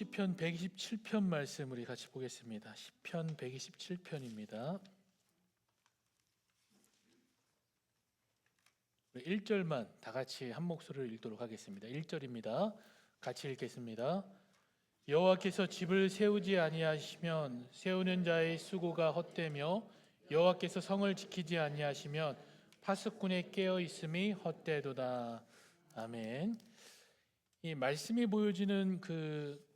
시편 127편 말씀 우리 같이 보겠습니다. 시편 127편입니다. 1절만 다 같이 한 목소리를 읽도록 하겠습니다. 1절입니다. 같이 읽겠습니다. 여호와께서 집을 세우지 아니하시면 세우는 자의 수고가 헛되며 여호와께서 성을 지키지 아니하시면 파수꾼의 깨어 있음이 헛되도다. 아멘. 이 말씀이 보여주는 그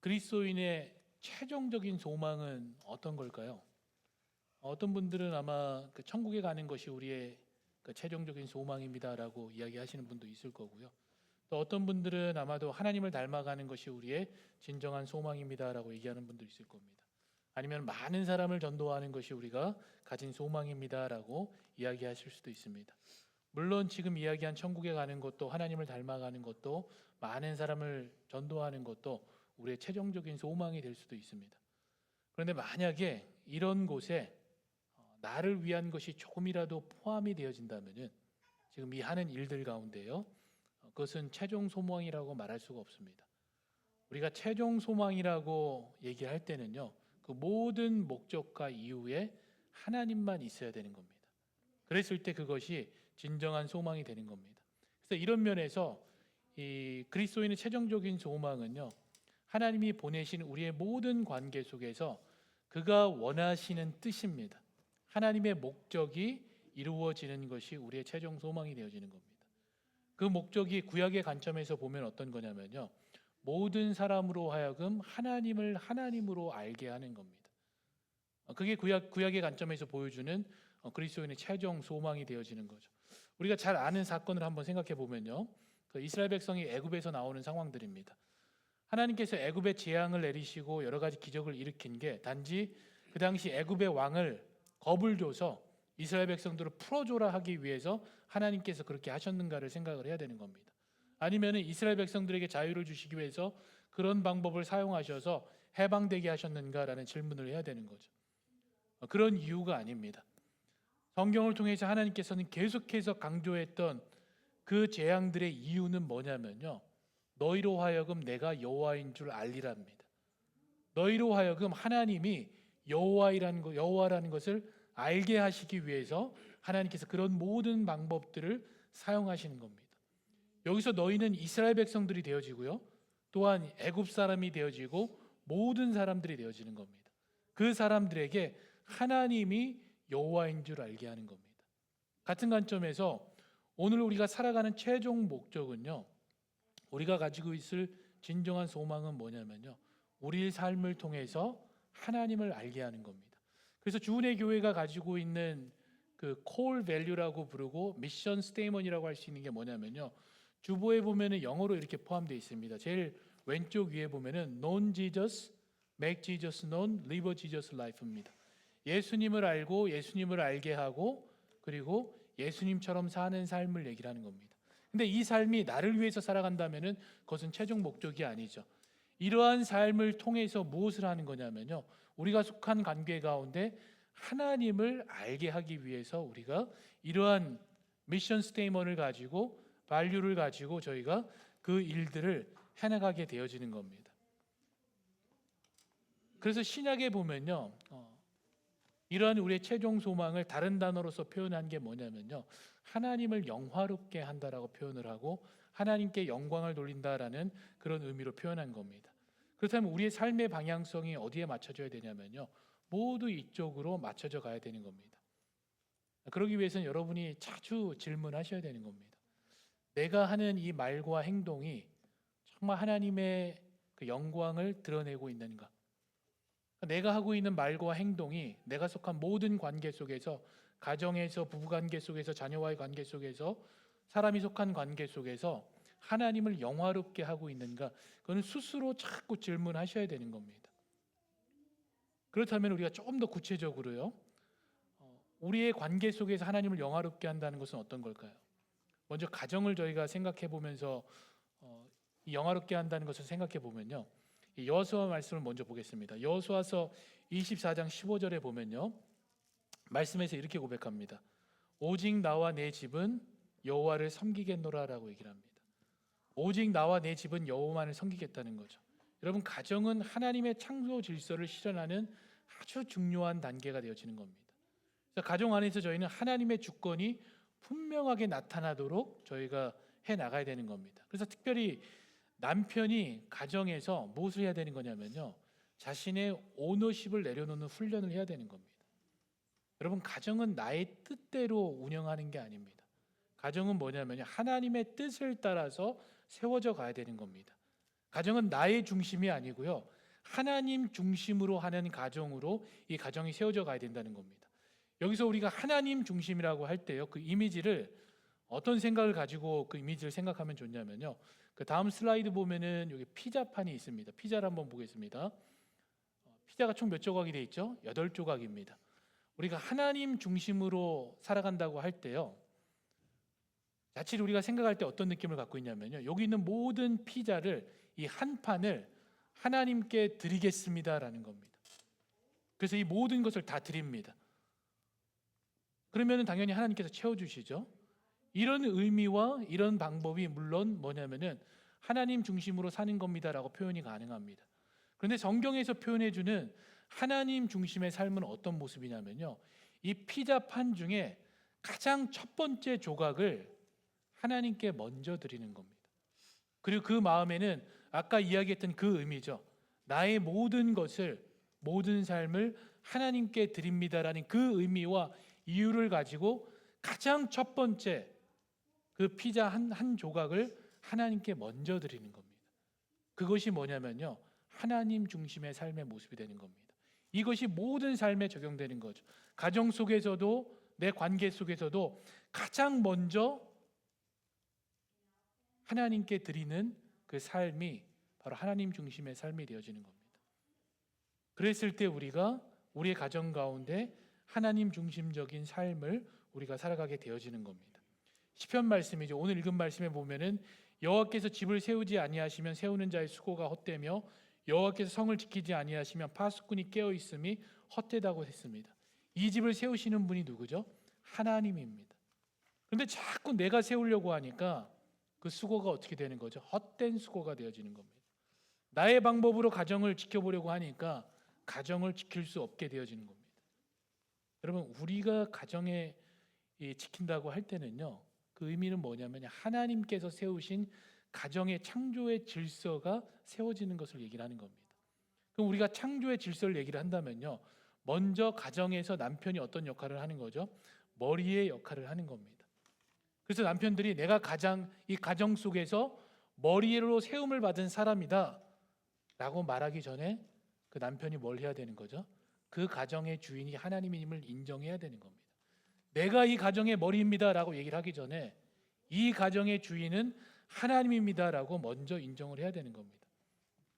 그리스도인의 최종적인 소망은 어떤 걸까요? 어떤 분들은 아마 그 천국에 가는 것이 우리의 그 최종적인 소망입니다라고 이야기하시는 분도 있을 거고요. 또 어떤 분들은 아마도 하나님을 닮아가는 것이 우리의 진정한 소망입니다라고 얘기하는 분도 있을 겁니다. 아니면 많은 사람을 전도하는 것이 우리가 가진 소망입니다라고 이야기하실 수도 있습니다. 물론 지금 이야기한 천국에 가는 것도 하나님을 닮아가는 것도 많은 사람을 전도하는 것도 우리의 최종적인 소망이 될 수도 있습니다. 그런데 만약에 이런 곳에 어, 나를 위한 것이 조금이라도 포함이 되어진다면은 지금 이 하는 일들 가운데요. 어, 그것은 최종 소망이라고 말할 수가 없습니다. 우리가 최종 소망이라고 얘기할 때는요. 그 모든 목적과 이유에 하나님만 있어야 되는 겁니다. 그랬을 때 그것이 진정한 소망이 되는 겁니다. 그래서 이런 면에서 이 그리스도인의 최종적인 소망은요. 하나님이 보내신 우리의 모든 관계 속에서 그가 원하시는 뜻입니다. 하나님의 목적이 이루어지는 것이 우리의 최종 소망이 되어지는 겁니다. 그 목적이 구약의 관점에서 보면 어떤 거냐면요. 모든 사람으로 하여금 하나님을 하나님으로 알게 하는 겁니다. 어, 그게 구약 구약의 관점에서 보여주는 어, 그리스도인의 최종 소망이 되어지는 거죠. 우리가 잘 아는 사건을 한번 생각해 보면요. 그 이스라엘 백성이 애굽에서 나오는 상황들입니다. 하나님께서 애굽에 재앙을 내리시고 여러 가지 기적을 일으킨 게 단지 그 당시 애굽의 왕을 겁을 줘서 이스라엘 백성들을 풀어줘라 하기 위해서 하나님께서 그렇게 하셨는가를 생각을 해야 되는 겁니다. 아니면 이스라엘 백성들에게 자유를 주시기 위해서 그런 방법을 사용하셔서 해방되게 하셨는가라는 질문을 해야 되는 거죠. 그런 이유가 아닙니다. 성경을 통해서 하나님께서는 계속해서 강조했던 그 재앙들의 이유는 뭐냐면요. 너희로 하여금 내가 여호와인 줄 알리랍니다. 너희로 하여금 하나님이 여호와이라는 것, 여호와라는 것을 알게 하시기 위해서 하나님께서 그런 모든 방법들을 사용하시는 겁니다. 여기서 너희는 이스라엘 백성들이 되어지고요. 또한 애굽 사람이 되어지고 모든 사람들이 되어지는 겁니다. 그 사람들에게 하나님이 여호와인 줄 알게 하는 겁니다. 같은 관점에서 오늘 우리가 살아가는 최종 목적은요. 우리가 가지고 있을 진정한 소망은 뭐냐면요. 우리 삶을 통해서 하나님을 알게 하는 겁니다. 그래서 주은혜 교회가 가지고 있는 그 콜 밸류라고 부르고 미션 스테이먼이라고 할 수 있는 게 뭐냐면요. 주보에 보면은 영어로 이렇게 포함되어 있습니다. 제일 왼쪽 위에 보면은 known Jesus, make Jesus known, live Jesus life입니다. 예수님을 알고 예수님을 알게 하고 그리고 예수님처럼 사는 삶을 얘기를 하는 겁니다. 근데 이 삶이 나를 위해서 살아간다면은 그것은 최종 목적이 아니죠. 이러한 삶을 통해서 무엇을 하는 거냐면요. 우리가 속한 관계 가운데 하나님을 알게 하기 위해서 우리가 이러한 미션 스테이먼을 가지고 반류를 가지고 저희가 그 일들을 해나가게 되어지는 겁니다. 그래서 신약에 보면요, 어, 이러한 우리의 최종 소망을 다른 단어로서 표현한 게 뭐냐면요, 하나님을 영화롭게 한다라고 표현을 하고 하나님께 영광을 돌린다라는 그런 의미로 표현한 겁니다. 그렇다면 우리의 삶의 방향성이 어디에 맞춰져야 되냐면요, 모두 이쪽으로 맞춰져 가야 되는 겁니다. 그러기 위해서는 여러분이 자주 질문하셔야 되는 겁니다. 내가 하는 이 말과 행동이 정말 하나님의 그 영광을 드러내고 있는가? 내가 하고 있는 말과 행동이 내가 속한 모든 관계 속에서 가정에서 부부 관계 속에서 자녀와의 관계 속에서 사람이 속한 관계 속에서 하나님을 영화롭게 하고 있는가? 그거는 스스로 자꾸 질문하셔야 되는 겁니다. 그렇다면 우리가 조금 더 구체적으로요. 어, 우리의 관계 속에서 하나님을 영화롭게 한다는 것은 어떤 걸까요? 먼저 가정을 저희가 생각해 보면서 어, 영화롭게 한다는 것을 생각해 보면요. 여호수아 말씀을 먼저 보겠습니다. 여호수아서 24장 15절에 보면요. 말씀에서 이렇게 고백합니다. 오직 나와 내 집은 여호와를 섬기겠노라라고 얘기를 합니다. 오직 나와 내 집은 여호와만을 섬기겠다는 거죠. 여러분 가정은 하나님의 창조 질서를 실현하는 아주 중요한 단계가 되어지는 겁니다. 가정 안에서 저희는 하나님의 주권이 분명하게 나타나도록 저희가 해 나가야 되는 겁니다. 그래서 특별히 남편이 가정에서 무엇을 해야 되는 거냐면요. 자신의 오너십을 내려놓는 훈련을 해야 되는 겁니다. 여러분 가정은 나의 뜻대로 운영하는 게 아닙니다. 가정은 뭐냐면요. 하나님의 뜻을 따라서 세워져 가야 되는 겁니다. 가정은 나의 중심이 아니고요. 하나님 중심으로 하는 가정으로 이 가정이 세워져 가야 된다는 겁니다. 여기서 우리가 하나님 중심이라고 할 때요. 그 이미지를 어떤 생각을 가지고 그 이미지를 생각하면 좋냐면요. 그 다음 슬라이드 보면은 여기 피자판이 있습니다. 피자를 한번 보겠습니다. 어, 피자가 총 몇 조각이 돼 있죠? 여덟 조각입니다. 우리가 하나님 중심으로 살아간다고 할 때요. 자칫 우리가 생각할 때 어떤 느낌을 갖고 있냐면요. 여기 있는 모든 피자를 이 한 판을 하나님께 드리겠습니다라는 겁니다. 그래서 이 모든 것을 다 드립니다. 그러면 당연히 하나님께서 채워주시죠. 이런 의미와 이런 방법이 물론 뭐냐면은 하나님 중심으로 사는 겁니다라고 표현이 가능합니다. 그런데 성경에서 표현해 주는 하나님 중심의 삶은 어떤 모습이냐면요. 이 피자 판 중에 가장 첫 번째 조각을 하나님께 먼저 드리는 겁니다. 그리고 그 마음에는 아까 이야기했던 그 의미죠. 나의 모든 것을 모든 삶을 하나님께 드립니다라는 그 의미와 이유를 가지고 가장 첫 번째 그 피자 한, 한 조각을 하나님께 먼저 드리는 겁니다. 그것이 뭐냐면요. 하나님 중심의 삶의 모습이 되는 겁니다. 이것이 모든 삶에 적용되는 거죠. 가정 속에서도 내 관계 속에서도 가장 먼저 하나님께 드리는 그 삶이 바로 하나님 중심의 삶이 되어지는 겁니다. 그랬을 때 우리가 우리의 가정 가운데 하나님 중심적인 삶을 우리가 살아가게 되어지는 겁니다. 시편 말씀이죠. 오늘 읽은 말씀에 보면은 여호와께서 집을 세우지 아니하시면 세우는 자의 수고가 헛되며 여호와께서 성을 지키지 아니하시면 파수꾼이 깨어 있음이 헛되다고 했습니다. 이 집을 세우시는 분이 누구죠? 하나님입니다. 그런데 자꾸 내가 세우려고 하니까 그 수고가 어떻게 되는 거죠? 헛된 수고가 되어지는 겁니다. 나의 방법으로 가정을 지켜보려고 하니까 가정을 지킬 수 없게 되어지는 겁니다. 여러분 우리가 가정에 이 지킨다고 할 때는요 그 의미는 뭐냐면 하나님께서 세우신 가정의 창조의 질서가 세워지는 것을 얘기를 하는 겁니다. 그럼 우리가 창조의 질서를 얘기를 한다면요 먼저 가정에서 남편이 어떤 역할을 하는 거죠? 머리의 역할을 하는 겁니다. 그래서 남편들이 내가 가장 이 가정 속에서 머리로 세움을 받은 사람이다 라고 말하기 전에 그 남편이 뭘 해야 되는 거죠? 그 가정의 주인이 하나님임을 인정해야 되는 겁니다. 내가 이 가정의 머리입니다라고 얘기를 하기 전에 이 가정의 주인은 하나님입니다라고 먼저 인정을 해야 되는 겁니다.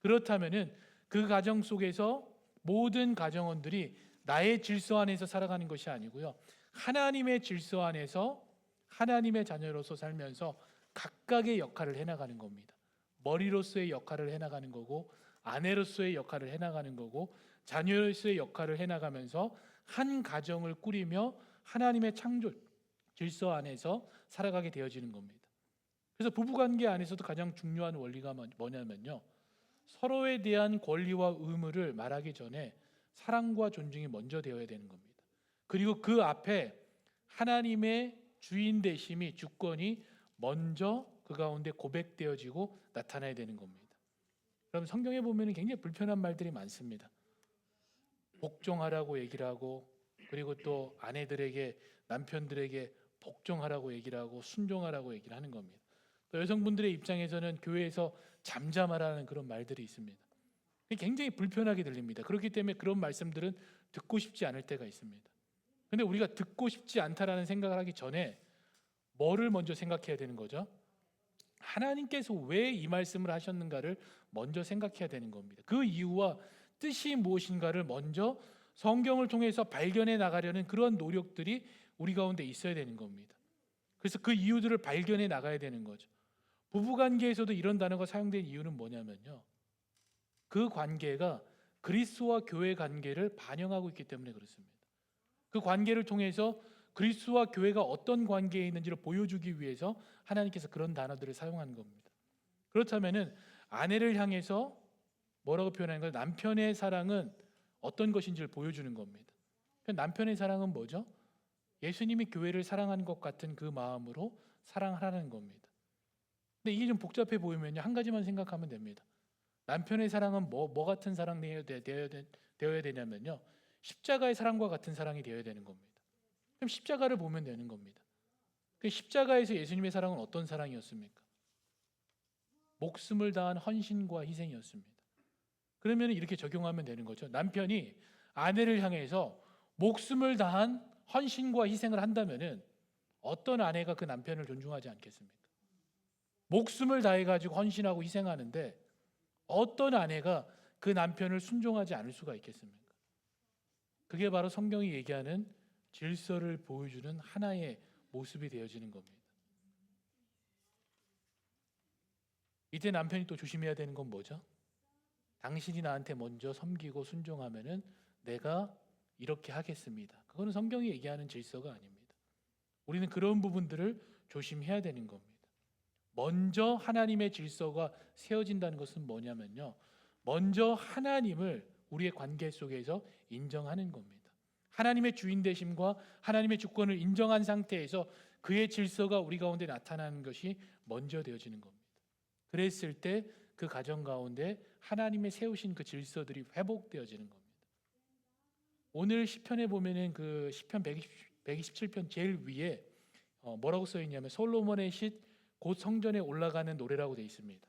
그렇다면은 그 가정 속에서 모든 가정원들이 나의 질서 안에서 살아가는 것이 아니고요. 하나님의 질서 안에서 하나님의 자녀로서 살면서 각각의 역할을 해 나가는 겁니다. 머리로서의 역할을 해 나가는 거고 아내로서의 역할을 해 나가는 거고 자녀로서의 역할을 해 나가면서 한 가정을 꾸리며 하나님의 창조 질서 안에서 살아가게 되어지는 겁니다. 그래서 부부 관계 안에서도 가장 중요한 원리가 뭐- 뭐냐면요. 서로에 대한 권리와 의무를 말하기 전에 사랑과 존중이 먼저 되어야 되는 겁니다. 그리고 그 앞에 하나님의 주인 되심이 주권이 먼저 그 가운데 고백되어지고 나타나야 되는 겁니다. 그럼 성경에 보면 굉장히 불편한 말들이 많습니다. 복종하라고 얘기를 하고 그리고 또 아내들에게 남편들에게 복종하라고 얘기를 하고 순종하라고 얘기를 하는 겁니다. 또 여성분들의 입장에서는 교회에서 잠잠하라는 그런 말들이 있습니다. 굉장히 불편하게 들립니다. 그렇기 때문에 그런 말씀들은 듣고 싶지 않을 때가 있습니다. 근데 우리가 듣고 싶지 않다라는 생각을 하기 전에 뭐를 먼저 생각해야 되는 거죠? 하나님께서 왜 이 말씀을 하셨는가를 먼저 생각해야 되는 겁니다. 그 이유와 뜻이 무엇인가를 먼저 성경을 통해서 발견해 나가려는 그런 노력들이 우리 가운데 있어야 되는 겁니다. 그래서 그 이유들을 발견해 나가야 되는 거죠. 부부 관계에서도 이런 단어가 사용된 이유는 뭐냐면요. 그 관계가 그리스도와 교회 관계를 반영하고 있기 때문에 그렇습니다. 그 관계를 통해서 그리스도와 교회가 어떤 관계에 있는지를 보여주기 위해서 하나님께서 그런 단어들을 사용한 겁니다. 그렇다면은 아내를 향해서 뭐라고 표현하는 거예요? 남편의 사랑은 어떤 것인지를 보여주는 겁니다. 그 남편의 사랑은 뭐죠? 예수님이 교회를 사랑하는 것 같은 그 마음으로 사랑하라는 겁니다. 근데 이게 좀 복잡해 보이면요 한 가지만 생각하면 됩니다. 남편의 사랑은 뭐, 뭐 같은 사랑 되어야, 되- 되어야, 되- 되어야 되냐면요 십자가의 사랑과 같은 사랑이 되어야 되는 겁니다. 그럼 십자가를 보면 되는 겁니다. 그 십자가에서 예수님의 사랑은 어떤 사랑이었습니까? 목숨을 다한 헌신과 희생이었습니다. 그러면 이렇게 적용하면 되는 거죠. 남편이 아내를 향해서 목숨을 다한 헌신과 희생을 한다면은 어떤 아내가 그 남편을 존중하지 않겠습니까? 목숨을 다해 가지고 헌신하고 희생하는데 어떤 아내가 그 남편을 순종하지 않을 수가 있겠습니까? 그게 바로 성경이 얘기하는 질서를 보여주는 하나의 모습이 되어지는 겁니다. 이때 남편이 또 조심해야 되는 건 뭐죠? 당신이 나한테 먼저 섬기고 순종하면은 내가 이렇게 하겠습니다. 그거는 성경이 얘기하는 질서가 아닙니다. 우리는 그런 부분들을 조심해야 되는 겁니다. 먼저 하나님의 질서가 세워진다는 것은 뭐냐면요. 먼저 하나님을 우리의 관계 속에서 인정하는 겁니다. 하나님의 주인 되심과 하나님의 주권을 인정한 상태에서 그의 질서가 우리 가운데 나타나는 것이 먼저 되어지는 겁니다. 그랬을 때 그 가정 가운데 하나님의 세우신 그 질서들이 회복되어지는 겁니다. 오늘 시편에 보면은 그 시편 120, 127편 제일 위에 어, 뭐라고 써 있냐면 솔로몬의 시 곧 성전에 올라가는 노래라고 되어 있습니다.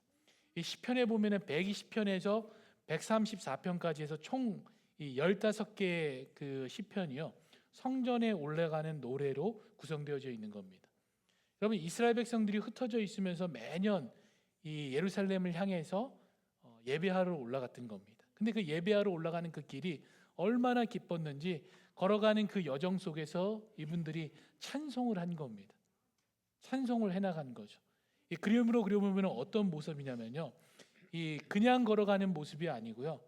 이 시편에 보면은 120편에서 134편까지 해서 총 이 15개의 그 시편이요. 성전에 올라가는 노래로 구성되어져 있는 겁니다. 여러분 이스라엘 백성들이 흩어져 있으면서 매년 이 예루살렘을 향해서 어, 예배하러 올라갔던 겁니다. 근데 그 예배하러 올라가는 그 길이 얼마나 기뻤는지 걸어가는 그 여정 속에서 이분들이 찬송을 한 겁니다. 찬송을 해나간 거죠. 이 그림으로 그려보면 어떤 모습이냐면요. 이 그냥 걸어가는 모습이 아니고요.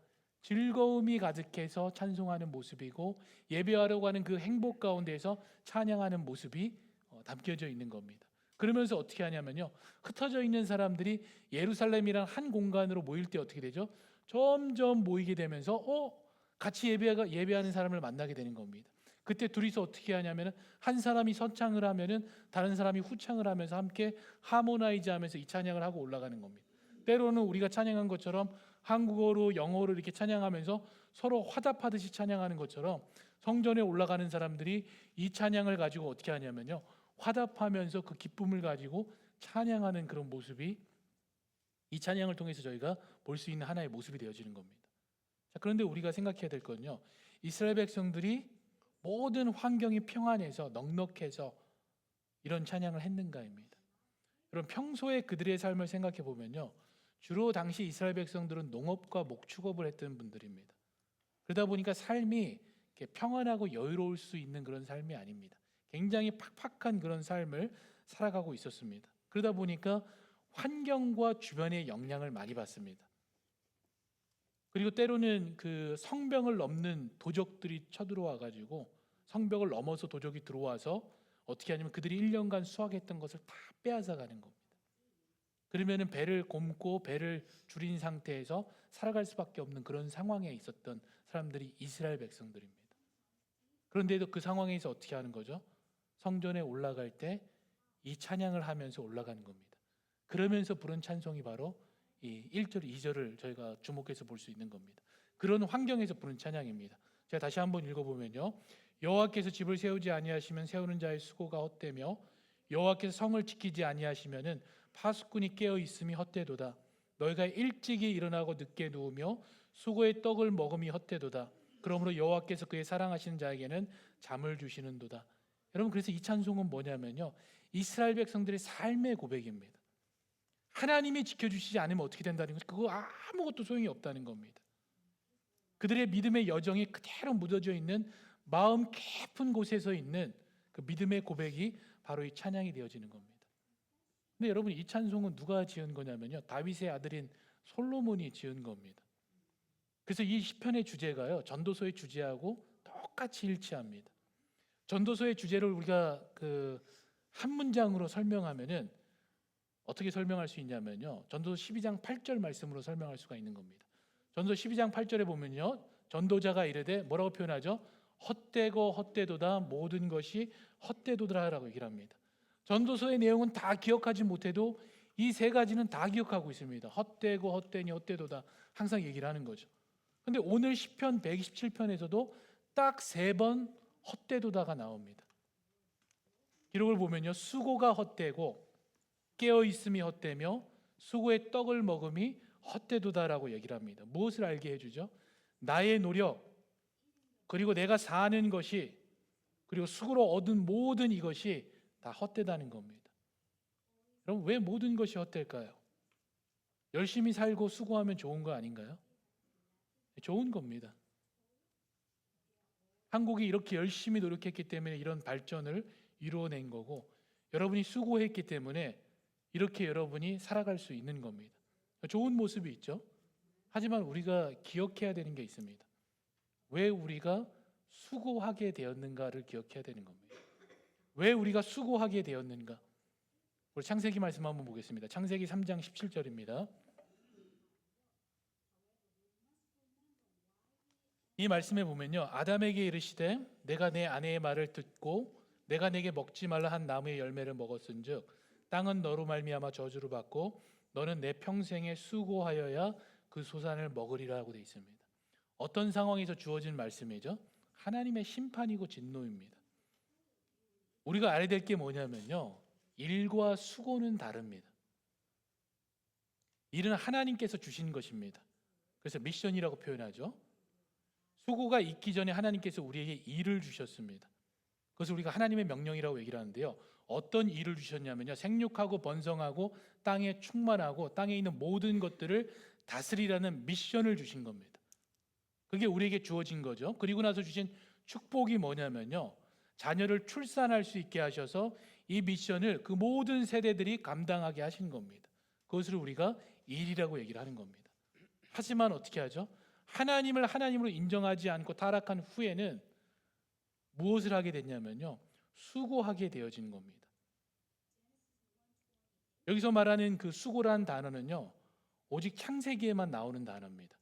즐거움이 가득해서 찬송하는 모습이고 예배하려고 하는 그 행복 가운데서 찬양하는 모습이 어, 담겨져 있는 겁니다. 그러면서 어떻게 하냐면요. 흩어져 있는 사람들이 예루살렘이란 한 공간으로 모일 때 어떻게 되죠? 점점 모이게 되면서 어 같이 예배가 예배하는 사람을 만나게 되는 겁니다. 그때 둘이서 어떻게 하냐면은 한 사람이 선창을 하면은 다른 사람이 후창을 하면서 함께 하모나이즈 하면서 이 찬양을 하고 올라가는 겁니다. 때로는 우리가 찬양한 것처럼 한국어로 영어로 이렇게 찬양하면서 서로 화답하듯이 찬양하는 것처럼 성전에 올라가는 사람들이 이 찬양을 가지고 어떻게 하냐면요. 화답하면서 그 기쁨을 가지고 찬양하는 그런 모습이 이 찬양을 통해서 저희가 볼 수 있는 하나의 모습이 되어지는 겁니다. 자, 그런데 우리가 생각해야 될 건요. 이스라엘 백성들이 모든 환경이 평안해서 넉넉해서 이런 찬양을 했는가입니다. 여러분 평소에 그들의 삶을 생각해 보면요. 주로 당시 이스라엘 백성들은 농업과 목축업을 했던 분들입니다. 그러다 보니까 삶이 평안하고 여유로울 수 있는 그런 삶이 아닙니다. 굉장히 팍팍한 그런 삶을 살아가고 있었습니다. 그러다 보니까 환경과 주변의 영향을 많이 받습니다. 그리고 때로는 그 성벽을 넘는 도적들이 쳐들어와 가지고 성벽을 넘어서 도적이 들어와서 어떻게 하냐면 그들이 1년간 수확했던 것을 다 빼앗아 가는 겁니다. 그러면은 배를 곪고 배를 줄인 상태에서 살아갈 수밖에 없는 그런 상황에 있었던 사람들이 이스라엘 백성들입니다. 그런데도 그 상황에서 어떻게 하는 거죠? 성전에 올라갈 때 이 찬양을 하면서 올라가는 겁니다. 그러면서 부른 찬송이 바로 이 1절, 2절을 저희가 주목해서 볼 수 있는 겁니다. 그런 환경에서 부른 찬양입니다. 제가 다시 한번 읽어보면요. 여호와께서 집을 세우지 아니하시면 세우는 자의 수고가 헛되며 여호와께서 성을 지키지 아니하시면은 파수꾼이 깨어 있음이 헛되도다. 너희가 일찍이 일어나고 늦게 누우며 수고의 떡을 먹음이 헛되도다. 그러므로 여호와께서 그의 사랑하시는 자에게는 잠을 주시는도다. 여러분 그래서 이 찬송은 뭐냐면요. 이스라엘 백성들의 삶의 고백입니다. 하나님이 지켜주시지 않으면 어떻게 된다는 것, 그거 아무것도 소용이 없다는 겁니다. 그들의 믿음의 여정이 그대로 묻어져 있는 마음 깊은 곳에서 있는 그 믿음의 고백이 바로 이 찬양이 되어지는 겁니다. 근데 여러분 이 찬송은 누가 지은 거냐면요. 다윗의 아들인 솔로몬이 지은 겁니다. 그래서 이 시편의 주제가요. 전도서의 주제하고 똑같이 일치합니다. 전도서의 주제를 우리가 그 한 문장으로 설명하면은 어떻게 설명할 수 있냐면요. 전도서 12장 8절 말씀으로 설명할 수가 있는 겁니다. 전도 12장 8절에 보면요. 전도자가 이르되 뭐라고 표현하죠? 헛되고 헛되도다 모든 것이 헛되도다라고 얘기를 합니다. 전도서의 내용은 다 기억하지 못해도 이 세 가지는 다 기억하고 있습니다. 헛되고 헛되니 헛되도다 항상 얘기를 하는 거죠. 근데 오늘 시편 127편에서도 딱 세 번 헛되도다가 나옵니다. 기록을 보면요. 수고가 헛되고 깨어 있음이 헛되며 수고의 떡을 먹음이 헛되도다라고 얘기를 합니다. 무엇을 알게 해 주죠? 나의 노력 그리고 내가 사는 것이 그리고 수고로 얻은 모든 이것이 다 헛되다는 겁니다. 그럼 왜 모든 것이 헛될까요? 열심히 살고 수고하면 좋은 거 아닌가요? 좋은 겁니다. 한국이 이렇게 열심히 노력했기 때문에 이런 발전을 이루어낸 거고 여러분이 수고했기 때문에 이렇게 여러분이 살아갈 수 있는 겁니다. 좋은 모습이 있죠. 하지만 우리가 기억해야 되는 게 있습니다. 왜 우리가 수고하게 되었는가를 기억해야 되는 겁니다. 왜 우리가 수고하게 되었는가? 우리 창세기 말씀 한번 보겠습니다. 창세기 3장 17절입니다. 이 말씀에 보면요. 아담에게 이르시되 내가 내 아내의 말을 듣고 내가 내게 먹지 말라 한 나무의 열매를 먹었은즉 땅은 너로 말미암아 저주를 받고 너는 내 평생에 수고하여야 그 소산을 먹으리라고 되어 있습니다. 어떤 상황에서 주어진 말씀이죠? 하나님의 심판이고 진노입니다. 우리가 알아야 될 게 뭐냐면요. 일과 수고는 다릅니다. 일은 하나님께서 주신 것입니다. 그래서 미션이라고 표현하죠. 수고가 있기 전에 하나님께서 우리에게 일을 주셨습니다. 그것을 우리가 하나님의 명령이라고 얘기를 하는데요. 어떤 일을 주셨냐면요. 생육하고 번성하고 땅에 충만하고 땅에 있는 모든 것들을 다스리라는 미션을 주신 겁니다. 그게 우리에게 주어진 거죠. 그리고 나서 주신 축복이 뭐냐면요. 자녀를 출산할 수 있게 하셔서 이 미션을 그 모든 세대들이 감당하게 하신 겁니다. 그것을 우리가 일이라고 얘기를 하는 겁니다. 하지만 어떻게 하죠? 하나님을 하나님으로 인정하지 않고 타락한 후에는 무엇을 하게 됐냐면요. 수고하게 되어진 겁니다. 여기서 말하는 그 수고란 단어는요. 오직 창세기에만 나오는 단어입니다.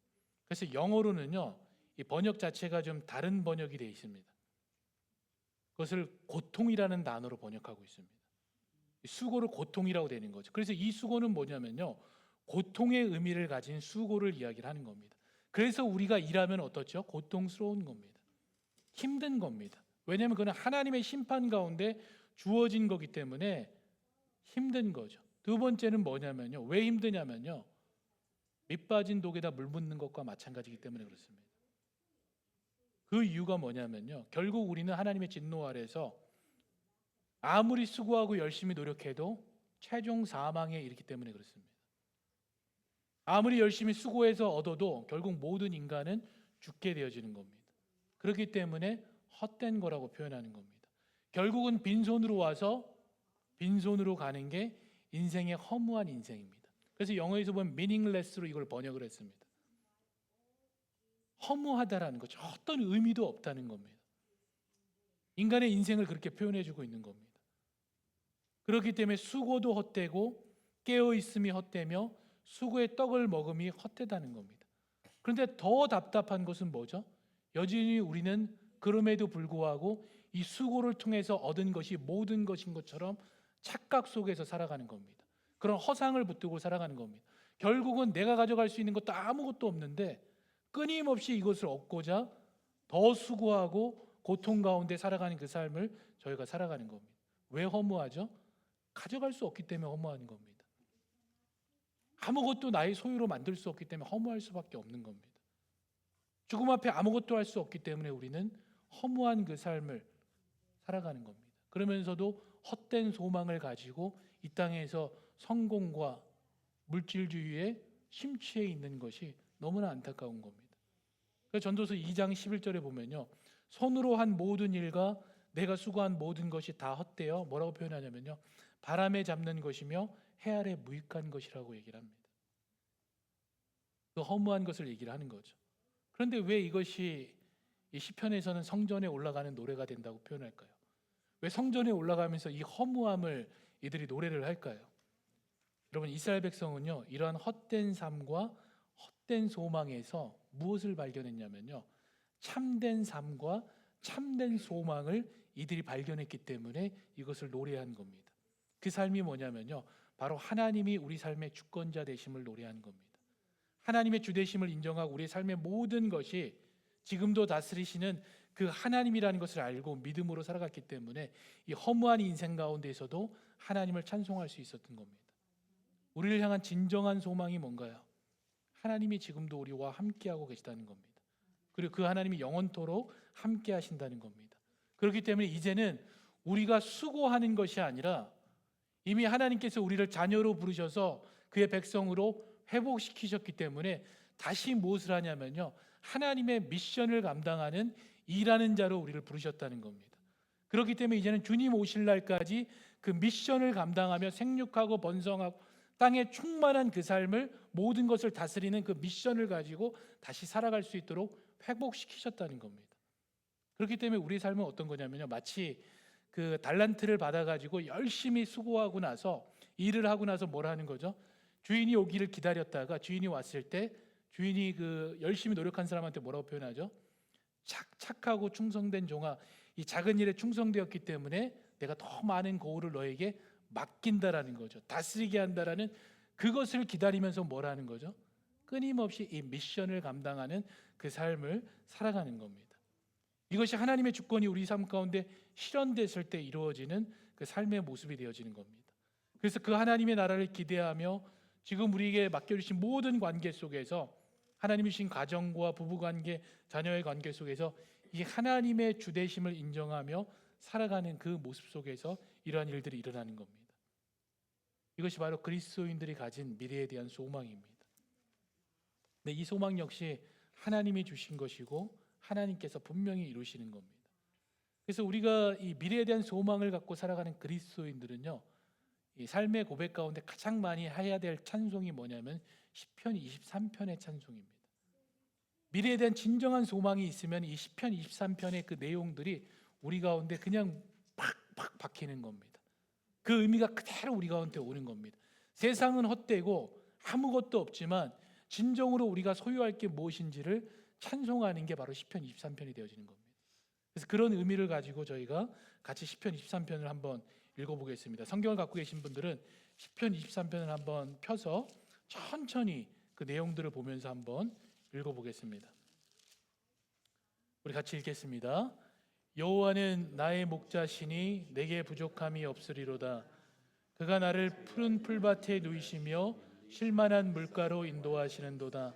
그래서 영어로는요. 이 번역 자체가 좀 다른 번역이 되어 있습니다. 그것을 고통이라는 단어로 번역하고 있습니다. 수고를 고통이라고 되는 거죠. 그래서 이 수고는 뭐냐면요. 고통의 의미를 가진 수고를 이야기를 하는 겁니다. 그래서 우리가 일하면 어떻죠? 고통스러운 겁니다. 힘든 겁니다. 왜냐하면 그는 하나님의 심판 가운데 주어진 거기 때문에 힘든 거죠. 두 번째는 뭐냐면요. 왜 힘드냐면요. 밑 빠진 독에다 물 붓는 것과 마찬가지이기 때문에 그렇습니다. 그 이유가 뭐냐면요. 결국 우리는 하나님의 진노 아래서 아무리 수고하고 열심히 노력해도 최종 사망에 이르기 때문에 그렇습니다. 아무리 열심히 수고해서 얻어도 결국 모든 인간은 죽게 되어지는 겁니다. 그렇기 때문에 헛된 거라고 표현하는 겁니다. 결국은 빈손으로 와서 빈손으로 가는 게 인생의 허무한 인생입니다. 그래서 영어에서 보면 meaningless로 이걸 번역을 했습니다. 허무하다라는 거죠. 어떤 의미도 없다는 겁니다. 인간의 인생을 그렇게 표현해 주고 있는 겁니다. 그렇기 때문에 수고도 헛되고 깨어 있음이 헛되며 수고의 떡을 먹음이 헛되다는 겁니다. 그런데 더 답답한 것은 뭐죠? 여전히 우리는 그럼에도 불구하고 이 수고를 통해서 얻은 것이 모든 것인 것처럼 착각 속에서 살아가는 겁니다. 그런 허상을 붙들고 살아가는 겁니다. 결국은 내가 가져갈 수 있는 것도 아무것도 없는데 끊임없이 이것을 얻고자 더 수고하고 고통 가운데 살아가는 그 삶을 저희가 살아가는 겁니다. 왜 허무하죠? 가져갈 수 없기 때문에 허무한 겁니다. 아무것도 나의 소유로 만들 수 없기 때문에 허무할 수밖에 없는 겁니다. 죽음 앞에 아무것도 할 수 없기 때문에 우리는 허무한 그 삶을 살아가는 겁니다. 그러면서도 헛된 소망을 가지고 이 땅에서 성공과 물질주의에 심취해 있는 것이 너무나 안타까운 겁니다. 그래서 전도서 2장 11절에 보면요. 손으로 한 모든 일과 내가 수고한 모든 것이 다 헛되어 뭐라고 표현하냐면요. 바람에 잡는 것이며 해 아래 무익한 것이라고 얘기를 합니다. 그 허무한 것을 얘기를 하는 거죠. 그런데 왜 이것이 이 시편에서는 성전에 올라가는 노래가 된다고 표현할까요? 왜 성전에 올라가면서 이 허무함을 이들이 노래를 할까요? 여러분 이스라엘 백성은요 이러한 헛된 삶과 헛된 소망에서 무엇을 발견했냐면요. 참된 삶과 참된 소망을 이들이 발견했기 때문에 이것을 노래한 겁니다. 그 삶이 뭐냐면요. 바로 하나님이 우리 삶의 주권자 되심을 노래한 겁니다. 하나님의 주 되심을 인정하고 우리 삶의 모든 것이 지금도 다스리시는 그 하나님이라는 것을 알고 믿음으로 살아갔기 때문에 이 허무한 인생 가운데서도 하나님을 찬송할 수 있었던 겁니다. 우리를 향한 진정한 소망이 뭔가요? 하나님이 지금도 우리와 함께하고 계시다는 겁니다. 그리고 그 하나님이 영원토록 함께 하신다는 겁니다. 그렇기 때문에 이제는 우리가 수고하는 것이 아니라 이미 하나님께서 우리를 자녀로 부르셔서 그의 백성으로 회복시키셨기 때문에 다시 무엇을 하냐면요. 하나님의 미션을 감당하는 일하는 자로 우리를 부르셨다는 겁니다. 그렇기 때문에 이제는 주님 오실 날까지 그 미션을 감당하며 생육하고 번성하고 땅에 충만한 그 삶을 모든 것을 다스리는 그 미션을 가지고 다시 살아갈 수 있도록 회복시키셨다는 겁니다. 그렇기 때문에 우리 삶은 어떤 거냐면요. 마치 그 달란트를 받아 가지고 열심히 수고하고 나서 일을 하고 나서 뭘 하는 거죠? 주인이 오기를 기다렸다가 주인이 왔을 때 주인이 그 열심히 노력한 사람한테 뭐라고 표현하죠? 착, 착하고 충성된 종아 이 작은 일에 충성되었기 때문에 내가 더 많은 고울을 너에게 맡긴다라는 거죠. 다스리게 한다라는 그것을 기다리면서 뭘 하는 거죠? 끊임없이 이 미션을 감당하는 그 삶을 살아가는 겁니다. 이것이 하나님의 주권이 우리 삶 가운데 실현됐을 때 이루어지는 그 삶의 모습이 되어지는 겁니다. 그래서 그 하나님의 나라를 기대하며 지금 우리에게 맡겨주신 모든 관계 속에서 하나님이 주신 가정과 부부 관계, 자녀의 관계 속에서 이 하나님의 주대심을 인정하며 살아가는 그 모습 속에서 이러한 일들이 일어나는 겁니다. 이것이 바로 그리스도인들이 가진 미래에 대한 소망입니다. 네, 이 소망 역시 하나님이 주신 것이고 하나님께서 분명히 이루시는 겁니다. 그래서 우리가 이 미래에 대한 소망을 갖고 살아가는 그리스도인들은요. 이 삶의 고백 가운데 가장 많이 해야 될 찬송이 뭐냐면 시편 23편의 찬송입니다. 미래에 대한 진정한 소망이 있으면 이 시편 23편의 그 내용들이 우리 가운데 그냥 팍팍 박히는 겁니다. 그 의미가 그대로 우리 가운데 오는 겁니다. 세상은 헛되고 아무것도 없지만 진정으로 우리가 소유할 게 무엇인지를 찬송하는 게 바로 시편 23편이 되어지는 겁니다. 그래서 그런 의미를 가지고 저희가 같이 시편 23편을 한번 읽어보겠습니다. 성경을 갖고 계신 분들은 시편 23편을 한번 펴서 천천히 그 내용들을 보면서 한번 읽어보겠습니다. 우리 같이 읽겠습니다. 여호와는 나의 목자시니 내게 부족함이 없으리로다. 그가 나를 푸른 풀밭에 누이시며 쉴만한 물가로 인도하시는도다.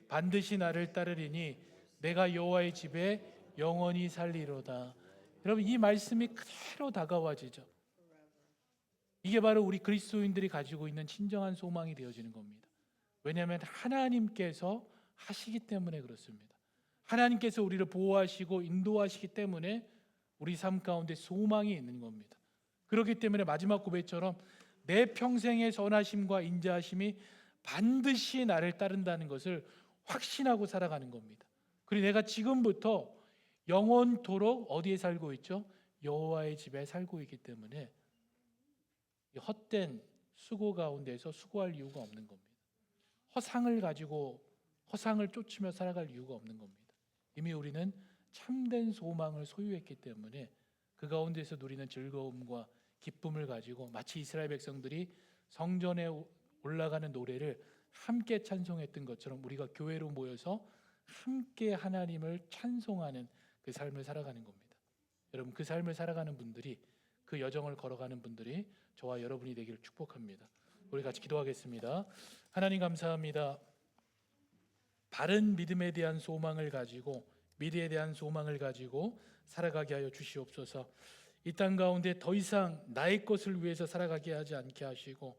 반드시 나를 따르리니 내가 여호와의 집에 영원히 살리로다. 여러분 이 말씀이 그대로 다가와지죠. 이게 바로 우리 그리스도인들이 가지고 있는 진정한 소망이 되어지는 겁니다. 왜냐하면 하나님께서 하시기 때문에 그렇습니다. 하나님께서 우리를 보호하시고 인도하시기 때문에 우리 삶 가운데 소망이 있는 겁니다. 그렇기 때문에 마지막 고백처럼 내 평생의 선하심과 인자하심이 반드시 나를 따른다는 것을 확신하고 살아가는 겁니다. 그리고 내가 지금부터 영원토록 어디에 살고 있죠? 여호와의 집에 살고 있기 때문에 헛된 수고 가운데서 수고할 이유가 없는 겁니다. 허상을 가지고 허상을 쫓으며 살아갈 이유가 없는 겁니다. 이미 우리는 참된 소망을 소유했기 때문에 그 가운데서 누리는 즐거움과 기쁨을 가지고 마치 이스라엘 백성들이 성전에 올라가는 노래를 함께 찬송했던 것처럼 우리가 교회로 모여서 함께 하나님을 찬송하는 그 삶을 살아가는 겁니다. 여러분 그 삶을 살아가는 분들이 그 여정을 걸어가는 분들이 저와 여러분이 되기를 축복합니다. 우리 같이 기도하겠습니다. 하나님 감사합니다. 바른 믿음에 대한 소망을 가지고 미래에 대한 소망을 가지고 살아가게 하여 주시옵소서. 이 땅 가운데 더 이상 나의 것을 위해서 살아가게 하지 않게 하시고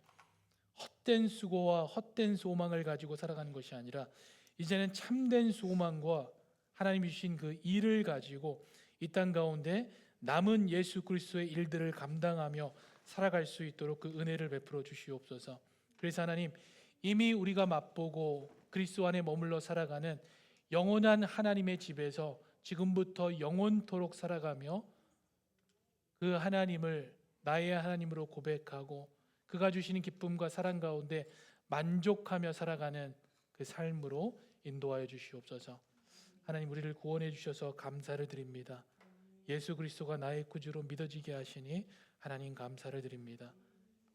헛된 수고와 헛된 소망을 가지고 살아가는 것이 아니라 이제는 참된 소망과 하나님이 주신 그 일을 가지고 이 땅 가운데 남은 예수 그리스도의 일들을 감당하며 살아갈 수 있도록 그 은혜를 베풀어 주시옵소서. 그래서 하나님 이미 우리가 맛보고 그리스도 안에 머물러 살아가는 영원한 하나님의 집에서 지금부터 영원토록 살아가며 그 하나님을 나의 하나님으로 고백하고 그가 주시는 기쁨과 사랑 가운데 만족하며 살아가는 그 삶으로 인도하여 주시옵소서. 하나님 우리를 구원해 주셔서 감사를 드립니다. 예수 그리스도가 나의 구주로 믿어지게 하시니 하나님 감사를 드립니다.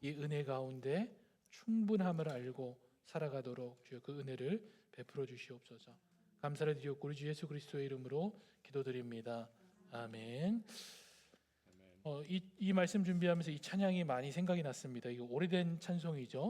이 은혜 가운데 충분함을 알고 살아가도록 주여 그 은혜를 베풀어 주시옵소서. 감사를 드리옵고 우리 주 예수 그리스도의 이름으로 기도드립니다. 아멘. 어, 이, 이 말씀 준비하면서 이 찬양이 많이 생각이 났습니다. 이거 오래된 찬송이죠.